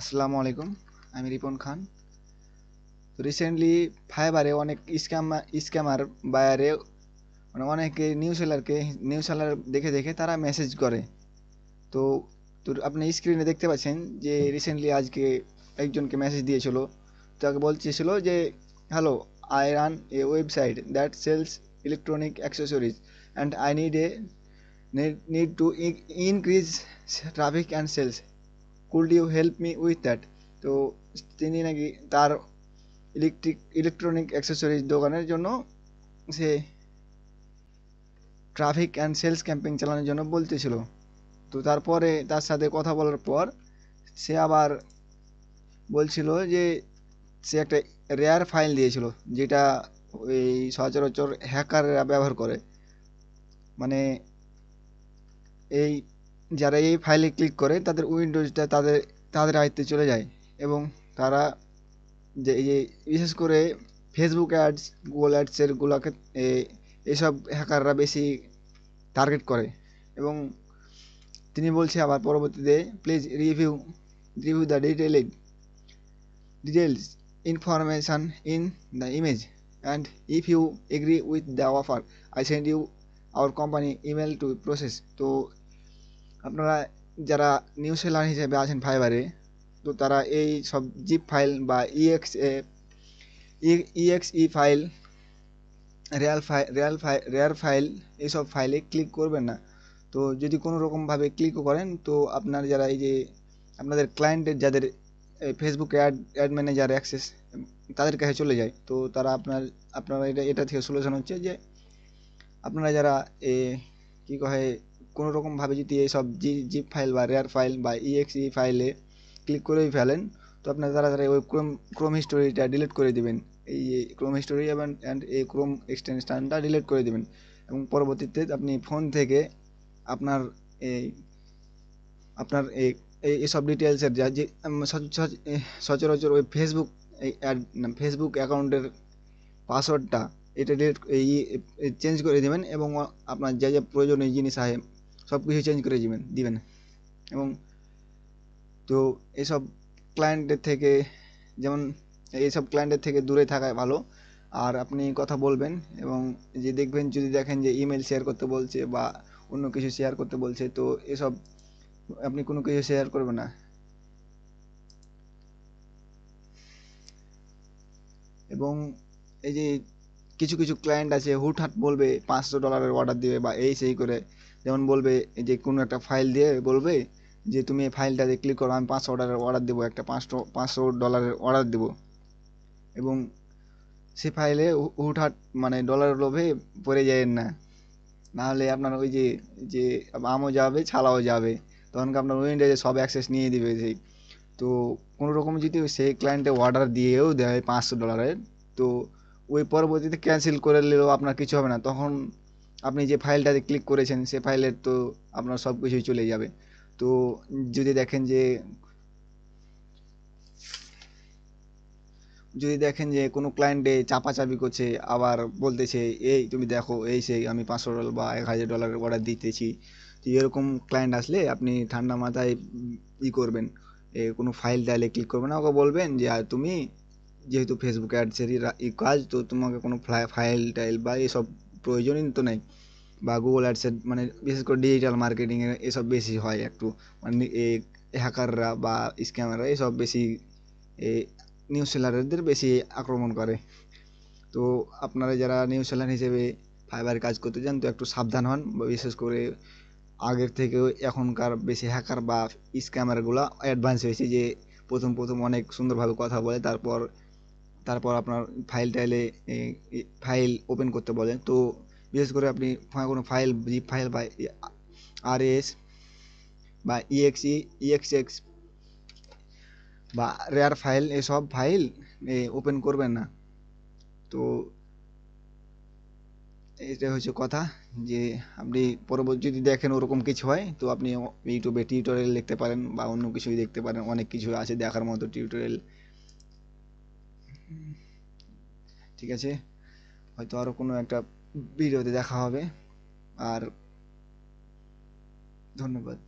আসসালামু আলাইকুম, আমি রিপন খান। রিসেন্টলি ফাইবারে অনেক স্ক্যাম স্ক্যামার বায়ারে মানে অনেকে নিউ সেলারকে নিউ সেলার দেখে দেখে তারা মেসেজ করে। তো তো আপনি স্ক্রিনে দেখতে পাচ্ছেন যে রিসেন্টলি আজকে একজনকে মেসেজ দিয়েছিল। তাকে বলতেছিল যে hello I run a website that sells electronic accessories and I need a need to increase traffic and sales could you help me with that তো তিনি নাকি তার ইলেকট্রিক ইলেকট্রনিক অ্যাক্সেসরিজ দোকানের জন্য সে ট্রাফিক অ্যান্ড সেলস ক্যাম্পেইন চালানোর জন্য বলতেছিল। তো তারপরে তার সাথে কথা বলার পর সে আবার বলছিল যে সে একটা রেয়ার ফাইল দিয়েছিল, যেটা ওই সচরাচর হ্যাকাররা ব্যবহার করে। মানে এই যারা এই ফাইলে ক্লিক করে, তাদের উইন্ডোজটা তাদের তাদের আয়ত্তে চলে যায় এবং তারা যে এই বিশেষ করে ফেসবুক অ্যাডস গুগল অ্যাডসেরগুলোকে এসব হ্যাকাররা বেশি টার্গেট করে এবং তিনি বলছে আবার পরবর্তীতে please review review the detailed details information in the image and if you agree with the offer I send you our company email to process তো আপনারা যারা নিউ সেলার হিসেবে আছেন ফাইবারে তো তারা এই সব জিপ ফাইল বা EX EXE file RAR file RAR file RAR file এইসব ফাইলে ক্লিক করবেন না। তো যদি কোনো রকমভাবে ক্লিকও করেন, তো আপনার যারা এই যে আপনাদের ক্লায়েন্টের যাদের Facebook ad ad manager access তাদের কাছে চলে যায়। তো তারা আপনার, আপনারা এটা এটা থেকে সলিউশন হচ্ছে যে আপনারা যারা এ, কী কয় কোনো রকমভাবে যদি এইসব জি জিপ ফাইল বা রেয়ার ফাইল বা ইএক্সই ফাইলে ক্লিক করেই ফেলেন, তো আপনার তারা তারা ওই ক্রোম ক্রোম হিস্টোরিটা ডিলিট করে দেবেন। এই ক্রোম হিস্টোরি এবং অ্যান্ড এই ক্রোম এক্সটেনশানটা ডিলিট করে দেবেন। এবং পরবর্তীতে আপনি ফোন থেকে আপনার এই আপনার এই এইসব ডিটেলসের যা, যে সচরাচর ওই ফেসবুক ফেসবুক অ্যাকাউন্টের পাসওয়ার্ডটা এটা ডিলিট এই চেঞ্জ করে দেবেন এবং আপনার যা যা প্রয়োজনীয় জিনিস আছে সব কিছু চেঞ্জ করে দিবেন দিবেন। এবং তো এইসব ক্লায়েন্টের থেকে, যেমন এইসব ক্লায়েন্টের থেকে দূরে থাকাই ভালো। আর আপনি কথা বলবেন এবং যে দেখবেন, যদি দেখেন যে ইমেল শেয়ার করতে বলছে বা অন্য কিছু শেয়ার করতে বলছে, তো এসব আপনি কোনো কিছু শেয়ার করবেন না। এবং এই যে কিছু কিছু ক্লায়েন্ট আছে, হুটহাট বলবে পাঁচশো ডলারের অর্ডার দিবে বা এই সেই করে। যেমন বলবে যে, কোনো একটা ফাইল দিয়ে বলবে যে, তুমি এই ফাইলটাতে ক্লিক করো, আমি পাঁচশো অর্ডারের অর্ডার দেবো, একটা পাঁচশো পাঁচশো ডলারের অর্ডার দেবো। এবং সে ফাইলে হুটহাট মানে ডলারের লোভে পড়ে যায় না। নাহলে আপনার ওই যে যে আমও যাবে, ছালাও যাবে। তখন আপনার উইন্ডোজে সব অ্যাক্সেস নিয়ে দিবে সেই। তো কোনো রকম যদি সেই ক্লায়েন্টে অর্ডার দিয়েও দেয় পাঁচশো ডলারের তো ওই পরবর্তীতে ক্যান্সেল করে নিলেও আপনার কিছু হবে না। তখন আপনি যে ফাইলটাতে ক্লিক করেছেন, সে ফাইলের তো আপনার সব কিছুই চলে যাবে। তো যদি দেখেন যে, যদি দেখেন যে কোনো ক্লায়েন্টে চাপাচাপি করছে, আবার বলতেছে, এই তুমি দেখো, এই সেই আমি পাঁচশো ডলার বা এক হাজার ডলারের অর্ডার দিতেছি। তো এরকম ক্লায়েন্ট আসলে আপনি ঠান্ডা মাথায় ই করবেন। কোনো ফাইল ডাইলে ক্লিক করবেন না। ওকে বলবেন যে তুমি যেহেতু ফেসবুক অ্যাডসেরই কাজ, তো তোমাকে কোনো ফাইল টাইল বা এসব প্রয়োজনই তো নেই। বা গুগল অ্যাডসের মানে বিশেষ করে ডিজিটাল মার্কেটিংয়ে এসব বেশি হয় একটু। মানে হ্যাকাররা বা স্ক্যামাররা এসব বেশি নিউজ সেলারদের বেশি আক্রমণ করে। তো আপনারা যারা নিউজ সেলার হিসেবে ফাইবারে কাজ করতে চান, তো একটু সাবধান হন। বিশেষ করে আগের থেকেও এখনকার বেশি হ্যাকার বা স্ক্যামারগুলো অ্যাডভান্স হয়েছে যে প্রথম প্রথম অনেক সুন্দরভাবে কথা বলে, তারপর তারপর আপনার ফাইল টাইলে ফাইল ওপেন করতে বলে তো বিশেষ করে আপনি কোনো ফাইল জিপ ফাইল বা আর এস বা ইএক্সই ইএক্সএক্স বা রেয়ার ফাইল এসব ফাইল ওপেন করবেন না। তো এটা হচ্ছে কথা যে আপনি পরবর্তী যদি দেখেন ওরকম কিছু হয়, তো আপনি ইউটিউবে টিউটোরিয়াল দেখতে পারেন বা অন্য কিছুই দেখতে পারেন। অনেক কিছু আছে দেখার মতো টিউটোরিয়াল ঠিক আছে? হয়তো আরও কোনো একটা ভিডিওতে দেখা হবে। আর ধন্যবাদ।